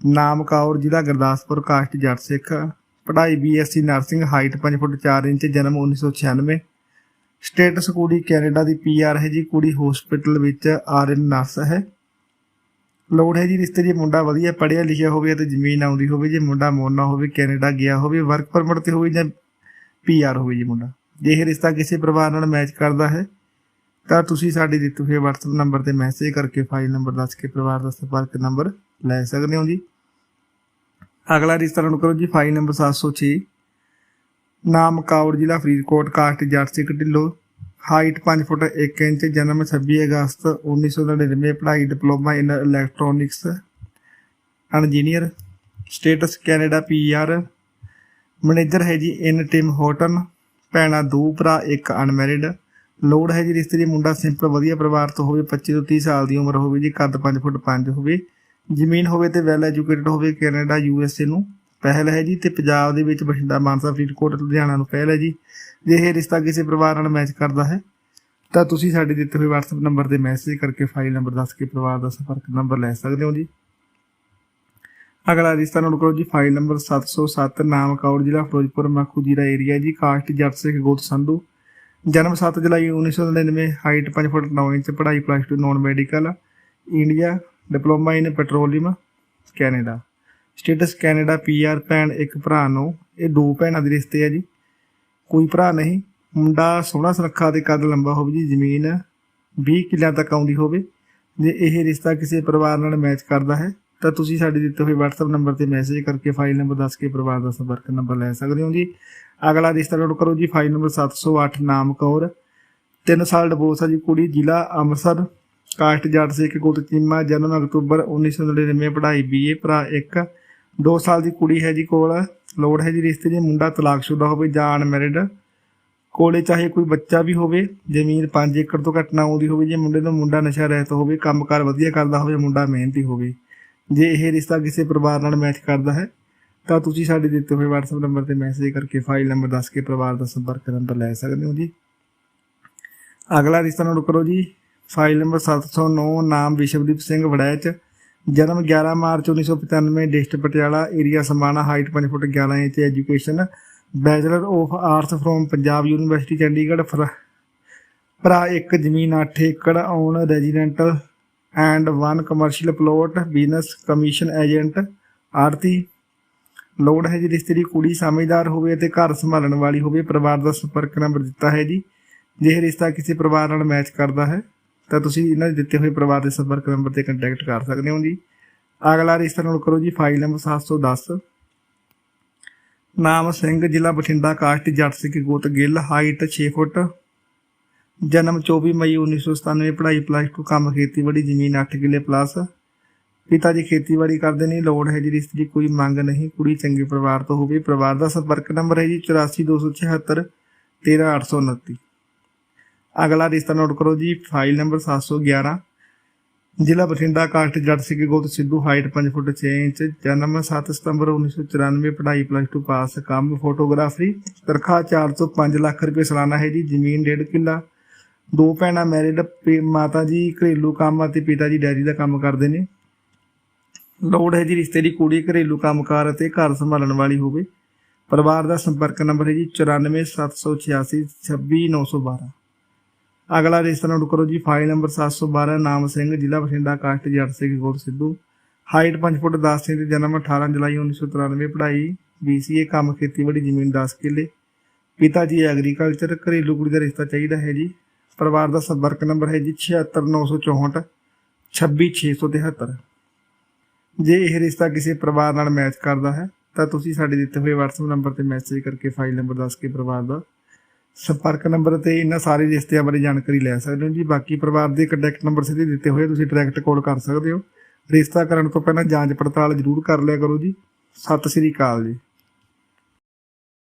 ਨਾਮ ਕੌਰ, ਜ਼ਿਲ੍ਹਾ ਗੁਰਦਾਸਪੁਰ, ਕਾਸਟ ਜੱਟ ਸਿੱਖ। ਪੜ੍ਹਾਈ BSc nursing, height 5 foot 4 inch, ਜਨਮ 1996 ਸਟੇਟਸ ਕੁੜੀ ਕੈਨੇਡਾ ਦੀ ਪੀਆਰ ਹੈ ਜੀ, ਕੁੜੀ ਹਸਪੀਟਲ ਵਿੱਚ ਆਰਐਨ ਨਰਸ ਹੈ। ਲੋੜ ਹੈ ਜੀ, ਰਿਸ਼ਤੇ ਜੇ ਮੁੰਡਾ ਵਧੀਆ ਪੜ੍ਹਿਆ ਲਿਖਿਆ ਹੋਵੇ ਤੇ ਜ਼ਮੀਨ ਆਉਂਦੀ ਹੋਵੇ, ਜੇ ਮੁੰਡਾ ਮੋਨਾ ਹੋਵੇ, ਕੈਨੇਡਾ ਗਿਆ ਹੋਵੇ ਵਰਕ ਪਰਮਿਟ ਤੇ ਹੋਵੇ ਜਾਂ ਪੀਆਰ ਹੋਵੇ ਜੀ ਮੁੰਡਾ। ਜੇ ਇਹ ਰਿਸ਼ਤਾ ਕਿਸੇ ਪਰਿਵਾਰ ਨਾਲ ਮੈਚ ਕਰਦਾ ਹੈ, ਤਾਂ ਤੁਸੀਂ ਸਾਡੇ ਦਿੱਤੇ ਹੋਏ WhatsApp ਨੰਬਰ ਤੇ ਮੈਸੇਜ ਕਰਕੇ ਫਾਈਲ ਨੰਬਰ ਦੱਸ ਕੇ ਪਰਿਵਾਰ ਦਾ ਸੰਪਰਕ ਨੰਬਰ ਲੈ ਸਕਦੇ ਹੋ ਜੀ। ਅਗਲਾ ਰਿਸ਼ਤਾ ਨੋਟ ਕਰੋ ਜੀ ਫਾਈਲ ਨੰਬਰ 706 ਨਾਮ ਕਾਉੜ ਜ਼ਿਲ੍ਹਾ Faridkot caste Jatt Sikh Dhillon. Height 5 foot 1 inch, ਜਨਮ 26 ਅਗਸਤ 1999 ਪੜ੍ਹਾਈ diploma in electronics engineer status Canada PR manager ਹੈ ਜੀ ਇਨ ਟਿਮ ਹੋਟਨ ਭੈਣਾਂ ਦੋ ਭਰਾ, ਇੱਕ ਅਨਮੈਰਿਡ ਲੋੜ ਹੈ ਜੀ ਰਿਸ਼ਤੇ ਦੀ, ਮੁੰਡਾ ਸਿੰਪਲ ਵਧੀਆ ਪਰਿਵਾਰ ਤੋਂ ਹੋਵੇ 25 ਤੋਂ 30 ਸਾਲ ਦੀ ਉਮਰ ਹੋਵੇ ਜੀ, ਕੱਦ 5 ਫੁੱਟ 5 ਹੋਵੇ। ਜ਼ਮੀਨ ਹੋਵੇ ਤੇ ਵੈਲ ਐਜੂਕੇਟਡ ਹੋਵੇ ਕੈਨੇਡਾ ਯੂ ਐਸ ਏ ਨੂੰ ਪਹਿਲ ਹੈ ਜੀ ਤੇ ਪੰਜਾਬ ਦੇ ਵਿੱਚ ਬਠਿੰਡਾ, ਮਾਨਸਾ, ਫਰੀਦਕੋਟ, ਲੁਧਿਆਣਾ ਨੂੰ ਪਹਿਲ ਹੈ ਜੀ। ਜੇ ਇਹ ਰਿਸ਼ਤਾ ਕਿਸੇ ਪਰਿਵਾਰ ਨਾਲ ਮੈਚ ਕਰਦਾ ਹੈ, ਤਾਂ ਤੁਸੀਂ ਸਾਡੇ ਦਿੱਤੇ ਹੋਏ WhatsApp ਨੰਬਰ ਤੇ ਮੈਸੇਜ ਕਰਕੇ ਫਾਈਲ ਨੰਬਰ ਦੱਸ ਕੇ ਪਰਿਵਾਰ ਦਾ ਸੰਪਰਕ ਨੰਬਰ ਲੈ ਸਕਦੇ ਹੋ ਜੀ। ਅਗਲਾ ਰਿਸ਼ਤਾ ਨੋਟ ਕਰੋ ਜੀ ਫਾਈਲ ਨੰਬਰ 707 ਨਾਮ ਕੌਰ ਜ਼ਿਲ੍ਹਾ ਫਿਰੋਜ਼ਪੁਰ, ਮੱਖੂ ਜੀਰਾ ਏਰੀਆ ਜੀ, ਕਾਸਟ ਜੱਟ ਸਿੱਖ ਗੋਤ ਸੰਧੂ। ਜਨਮ 7 ਜੁਲਾਈ 1999 ਹਾਈਟ 5 ਫੁੱਟ 9 ਇੰਚ, ਪੜ੍ਹਾਈ plus 2 non medical India diploma in petroleum, Canada. Status Canada PR ਭੈਣ ਇੱਕ ਭਰਾ ਨੂੰ। ਇਹ ਦੋ ਭੈਣਾਂ ਦੇ ਰਿਸ਼ਤੇ ਆ ਜੀ। ਕੋਈ ਭਰਾ ਨਹੀਂ। ਮੁੰਡਾ ਸੋਹਣਾ ਸੁਨੱਖਾ ਤੇ ਕੱਦ ਲੰਬਾ ਹੋਵੇ ਜੀ। ਜ਼ਮੀਨ 20 ਕਿੱਲਿਆਂ ਤੱਕ ਆਉਂਦੀ ਹੋਵੇ। ਜੇ ਇਹ ਰਿਸ਼ਤਾ ਕਿਸੇ ਪਰਿਵਾਰ ਨਾਲ ਮੈਚ ਕਰਦਾ ਹੈ, ਤਾਂ ਤੁਸੀਂ ਸਾਡੇ ਦਿੱਤੇ ਹੋਏ WhatsApp ਨੰਬਰ ਤੇ ਮੈਸੇਜ ਕਰਕੇ ਫਾਈਲ ਨੰਬਰ ਦੱਸ ਕੇ ਪਰਿਵਾਰ ਦਾ ਸੰਪਰਕ ਨੰਬਰ ਲੈ ਸਕਦੇ ਹੋ ਜੀ। ਅਗਲਾ ਰਿਸ਼ਤਾ ਨੋਟ ਕਰੋ ਜੀ। ਫਾਈਲ ਨੰਬਰ 708 ਨਾਮ ਕੌਰ 3 ਸਾਲ ਡਿਵੋਰਸ ਹੈ ਜੀ ਕੁੜੀ। ਜ਼ਿਲ੍ਹਾ ਅੰਮ੍ਰਿਤਸਰ। ਕਾਸਟ ਜੱਟ ਸਿੱਖ ਗੁੱਤ ਚੀਮਾ, ਜਨਮ ਅਕਤੂਬਰ 1999 ਪੜ੍ਹਾਈ ਬੀਏ ਭਰਾ 1 2 ਸਾਲ ਦੀ ਕੁੜੀ ਹੈ ਜੀ ਕੋਲ, ਲੋੜ ਹੈ ਜੀ ਰਿਸ਼ਤੇ ਜੇ ਮੁੰਡਾ ਤਲਾਕਸ਼ੁਦਾ ਹੋਵੇ ਜਾਂ ਅਨਮੈਰਿਡ ਕੋਲੇ ਚਾਹੇ ਕੋਈ ਬੱਚਾ ਵੀ ਹੋਵੇ, ਜ਼ਮੀਨ 5 ਏਕੜ ਤੋਂ ਘੱਟ ਨਾ ਆਉਂਦੀ ਹੋਵੇ, ਜੇ ਮੁੰਡੇ ਦਾ ਮੁੰਡਾ ਨਸ਼ਾ ਰਹਿਤ ਹੋਵੇ, ਕੰਮਕਾਰ ਵਧੀਆ ਕਰਦਾ ਹੋਵੇ, ਮੁੰਡਾ ਮਿਹਨਤੀ ਹੋਵੇ, ਜੇ ਇਹ ਰਿਸ਼ਤਾ ਕਿਸੇ ਪਰਿਵਾਰ ਨਾਲ ਮੈਚ ਕਰਦਾ ਹੈ, ਤਾਂ ਤੁਸੀਂ ਸਾਡੇ ਦਿੱਤੇ ਹੋਏ WhatsApp ਨੰਬਰ ਤੇ ਮੈਸੇਜ ਕਰਕੇ ਫਾਈਲ ਨੰਬਰ ਦੱਸ ਕੇ ਪਰਿਵਾਰ ਦਾ ਸੰਪਰਕ ਨੰਬਰ ਲੈ ਸਕਦੇ ਹੋ ਜੀ। ਅਗਲਾ ਰਿਸ਼ਤਾ ਨੋਟ ਕਰੋ ਜੀ ਫਾਈਲ ਨੰਬਰ 709 ਨਾਮ ਵਿਸ਼ਵਦੀਪ ਸਿੰਘ ਵੜੈਚ, ਜਨਮ 11 ਮਾਰਚ 1995 district Patiala area Samana height 5 foot 11 inch education bachelor of arts from Punjab university Chandigarh, ਫਰ- ਭਰਾ ਇੱਕ, ਜ਼ਮੀਨ 8 acre on residential and one commercial plot business commission agent ਆਰਤੀ ਲੋੜ ਹੈ ਜੀ ਰਿਸ਼ਤੇ ਦੀ ਕੁੜੀ ਸਮਝਦਾਰ ਹੋਵੇ ਅਤੇ ਘਰ ਸੰਭਾਲਣ ਵਾਲੀ ਹੋਵੇ, ਪਰਿਵਾਰ ਦਾ ਸੰਪਰਕ ਨੰਬਰ ਦਿੱਤਾ ਹੈ ਜੀ, ਜੇ ਇਹ ਰਿਸ਼ਤਾ ਕਿਸੇ ਪਰਿਵਾਰ ਨਾਲ ਮੈਚ ਕਰਦਾ ਹੈ। ਤਾਂ ਤੁਸੀਂ ਇਹਨਾਂ ਦੇ ਦਿੱਤੇ ਹੋਏ ਪਰਿਵਾਰ ਦੇ ਸੰਪਰਕ ਨੰਬਰ ਤੇ ਕੰਟੈਕਟ ਕਰ ਸਕਦੇ ਹੋ ਜੀ। ਅਗਲਾ ਰਿਸ਼ਤਾ ਨੋਟ ਕਰੋ ਜੀ ਫਾਈਲ ਨੰਬਰ 710 ਨਾਮ ਸਿੰਘ, ਜ਼ਿਲ੍ਹਾ ਬਠਿੰਡਾ ਕਾਸਟ ਜੱਟ ਸਿੱਖ ਗੋਤ, ਗਿੱਲ ਹਾਈਟ 6 ਫੁੱਟ। ਜਨਮ 24 ਮਈ 1997 ਪੜ੍ਹਾਈ ਪਲੱਸ 2 ਕੰਮ ਖੇਤੀਬਾੜੀ, ਜ਼ਮੀਨ 8 ਕਿੱਲੇ ਪਲੱਸ ਪਿਤਾ ਜੀ ਖੇਤੀਬਾੜੀ ਕਰਦੇ ਨੇ, ਲੋੜ ਹੈ ਜੀ, ਰਿਸ਼ਤੇ ਦੀ ਕੋਈ ਮੰਗ ਨਹੀਂ, ਕੁੜੀ ਚੰਗੇ ਪਰਿਵਾਰ ਤੋਂ ਹੋਵੇ, ਪਰਿਵਾਰ ਦਾ ਸੰਪਰਕ ਨੰਬਰ ਹੈ ਜੀ 84276 13829 ਅਗਲਾ ਰਿਸ਼ਤਾ ਨੋਟ ਕਰੋ ਜੀ ਫਾਈਲ ਨੰਬਰ 711 ਜ਼ਿਲ੍ਹਾ ਬਠਿੰਡਾ, ਕਾਸਟ ਜੱਟ ਸਿੰਘ ਗੋਤ ਸਿੱਧੂ ਹਾਈਟ 5 ਫੁੱਟ 6 ਇੰਚ, ਜਨਮ 7 ਸਤੰਬਰ 1994 ਪੜ੍ਹਾਈ ਪਲੱਸ 2 ਪਾਸ ਕੰਮ ਫੋਟੋਗ੍ਰਾਫੀ ਤਨਖਾਹ 4 ਤੋਂ 5 ਲੱਖ ਰੁਪਏ ਸਾਲਾਨਾ ਹੈ ਜੀ, ਜ਼ਮੀਨ 1.5 ਕਿੱਲਾ। ਦੋ ਭੈਣਾਂ ਮੈਰਿਡ ਮਾਤਾ ਜੀ ਘਰੇਲੂ ਕੰਮ ਅਤੇ ਪਿਤਾ ਜੀ ਡੈਰੀ ਦਾ ਕੰਮ ਕਰਦੇ ਨੇ। ਲੋੜ ਹੈ ਜੀ ਰਿਸ਼ਤੇ ਦੀ ਕੁੜੀ ਘਰੇਲੂ ਕੰਮਕਾਰ ਅਤੇ ਘਰ ਸੰਭਾਲਣ ਵਾਲੀ ਹੋਵੇ। ਪਰਿਵਾਰ ਦਾ ਸੰਪਰਕ ਨੰਬਰ ਹੈ ਜੀ 94786 26912 ਅਗਲਾ ਰਿਸ਼ਤਾ ਨੋਟ ਕਰੋ ਜੀ ਫਾਈਲ ਨੰਬਰ 712 ਨਾਮ ਸਿੰਘ, ਜ਼ਿਲ੍ਹਾ ਬਠਿੰਡਾ, ਕਾਸਟ, ਜੱਟ ਸਿੰਘ ਗੋਲ ਸਿੱਧੂ। ਹਾਈਟ 5 ਫੁੱਟ 10 ਇੰਚ ਜਨਮ 18 ਜੁਲਾਈ 1993 ਪੜ੍ਹਾਈ BCA ਕੰਮ ਖੇਤੀਬਾੜੀ, ਜ਼ਮੀਨ 10 ਕਿੱਲੇ। ਪਿਤਾ ਜੀ ਐਗਰੀਕਲਚਰ ਘਰੇਲੂ ਕੁੜੀ ਦਾ ਰਿਸ਼ਤਾ ਚਾਹੀਦਾ ਹੈ ਜੀ। ਪਰਿਵਾਰ ਦਾ ਸੰਪਰਕ ਨੰਬਰ ਹੈ ਜੀ 76964 26673 ਜੇ ਇਹ ਰਿਸ਼ਤਾ ਕਿਸੇ ਪਰਿਵਾਰ ਨਾਲ ਮੈਚ ਕਰਦਾ ਹੈ, ਤਾਂ ਤੁਸੀਂ ਸਾਡੇ ਦਿੱਤੇ ਹੋਏ WhatsApp ਨੰਬਰ ਤੇ ਮੈਸੇਜ ਕਰਕੇ ਫਾਈਲ ਨੰਬਰ ਦੱਸ ਕੇ ਪਰਿਵਾਰ ਦਾ ਸੰਪਰਕ ਨੰਬਰ ਤੇ ਇਹਨਾਂ ਸਾਰੇ ਰਿਸ਼ਤਿਆਂ ਬਾਰੇ ਜਾਣਕਾਰੀ ਲੈ ਸਕਦੇ ਹੋ ਜੀ। ਬਾਕੀ ਪਰਿਵਾਰ ਦੇ ਕੰਟੈਕਟ ਨੰਬਰ ਸਿੱਧੇ ਦਿੱਤੇ ਹੋਏ ਤੁਸੀਂ ਡਾਇਰੈਕਟ ਕਾਲ ਕਰ ਸਕਦੇ ਹੋ। ਰਿਸ਼ਤਾ ਕਰਨ ਤੋਂ ਪਹਿਲਾਂ ਜਾਂਚ ਪੜਤਾਲ ਜ਼ਰੂਰ ਕਰ ਲਿਆ ਕਰੋ ਜੀ। ਸਤਿ ਸ੍ਰੀ ਅਕਾਲ ਜੀ।